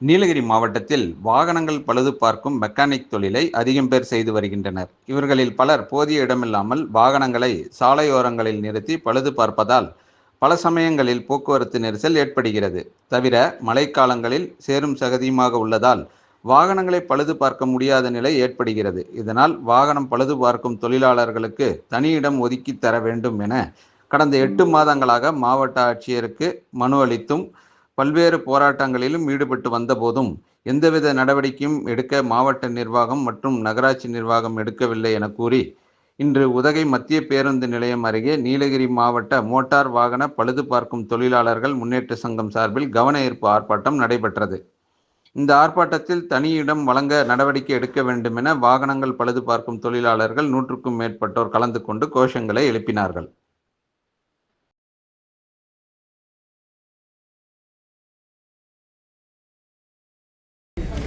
நீலகிரி மாவட்டத்தில் வாகனங்கள் பழுது பார்க்கும் மெக்கானிக் தொழிலை அதிகம் பேர் செய்து வருகின்றனர். இவர்களில் பலர் போதிய இடமில்லாமல் வாகனங்களை சாலையோரங்களில் நிறுத்தி பழுது பார்ப்பதால் பல சமயங்களில் போக்குவரத்து நெரிசல் ஏற்படுகிறது. தவிர மழைக்காலங்களில் சேரும் சகதியுமாக உள்ளதால் வாகனங்களை பழுது பார்க்க முடியாத நிலை ஏற்படுகிறது. இதனால் வாகனம் பழுது பார்க்கும் தொழிலாளர்களுக்கு தனி இடம் ஒதுக்கி தர வேண்டும் என கடந்த எட்டு மாதங்களாக மாவட்ட ஆட்சியருக்கு மனு அளித்தும் பல்வேறு போராட்டங்களிலும் ஈடுபட்டு வந்தபோதும் எந்தவித நடவடிக்கையும் எடுக்க மாவட்ட நிர்வாகம் மற்றும் நகராட்சி நிர்வாகம் எடுக்கவில்லை என கூறி இன்று உதகை மத்திய பேருந்து நிலையம் அருகே நீலகிரி மாவட்ட மோட்டார் வாகன பழுது பார்க்கும் தொழிலாளர்கள் முன்னேற்ற சங்கம் சார்பில் கவன ஈர்ப்பு ஆர்ப்பாட்டம் நடைபெற்றது. இந்த ஆர்ப்பாட்டத்தில் தனியிடம் வழங்க நடவடிக்கை எடுக்க வேண்டும் என வாகனங்கள் பழுது பார்க்கும் தொழிலாளர்கள் நூற்றுக்கும் மேற்பட்டோர் கலந்து கொண்டு கோஷங்களை எழுப்பினார்கள்.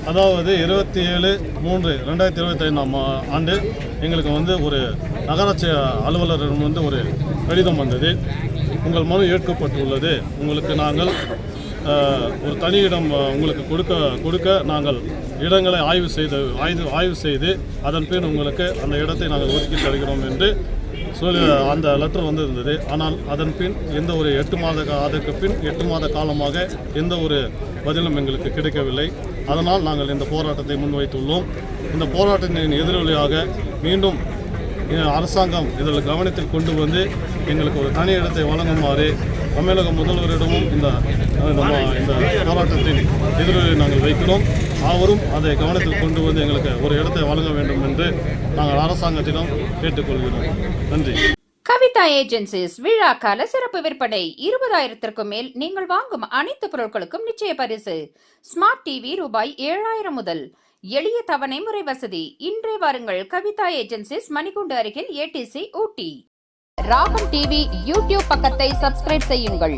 அதாவது இருபத்தி ஏழு மூன்று ரெண்டாயிரத்தி இருபத்தி ஐந்தாம் ஆண்டு எங்களுக்கு வந்து ஒரு நகராட்சி அலுவலரிடம் வந்து ஒரு கடிதம் வந்தது. உங்கள் மனு ஏற்கப்பட்டுள்ளது. உங்களுக்கு நாங்கள் ஒரு தனி இடம் உங்களுக்கு கொடுக்க கொடுக்க நாங்கள் இடங்களை ஆய்வு செய்து ஆய்வு ஆய்வு செய்து அதன் பின் உங்களுக்கு அந்த இடத்தை நாங்கள் ஒதுக்கி தருகிறோம் என்று சொல்லி அந்த லெட்டர் வந்து இருந்தது ஆனால் அதன் பின் எந்த ஒரு எட்டு மாத அதற்கு பின் எட்டு மாத காலமாக எந்த ஒரு பதிலும் எங்களுக்கு கிடைக்கவில்லை. அதனால் நாங்கள் இந்த போராட்டத்தை முன்வைத்துள்ளோம். இந்த போராட்டத்தின் எதிரொலியாக மீண்டும் அரசாங்கம் இதில் கவனத்தில் கொண்டு வந்து எங்களுக்கு ஒரு தனி இடத்தை வழங்குமாறு தமிழக முதல்வரிடமும் இந்த நம்ம இந்த போராட்டத்தின் எதிரொலியை நாங்கள் வைக்கிறோம். அவரும் அதை கவனத்தில் கொண்டு வந்து எங்களுக்கு ஒரு இடத்தை வழங்க வேண்டும் என்று நாங்கள் அரசாங்கத்திடம் கேட்டுக்கொள்கிறோம். நன்றி. கவிதா ஏஜென்சிஸ் விழா கால சிறப்பு விற்பனை. இருபதாயிரத்திற்கும் மேல் நீங்கள் வாங்கும் அனைத்து பொருட்களுக்கும் நிச்சய பரிசு. ஸ்மார்ட் டிவி ரூபாய் ஏழாயிரம் முதல். எளிய தவணை முறை வசதி. இன்றே வாருங்கள் கவிதா ஏஜென்சிஸ் மணிகுண்டு அருகில் ஏடிசி ஊட்டி. ராகம் டிவி யூடியூப் பக்கத்தை சப்ஸ்கிரைப் செய்யுங்கள்.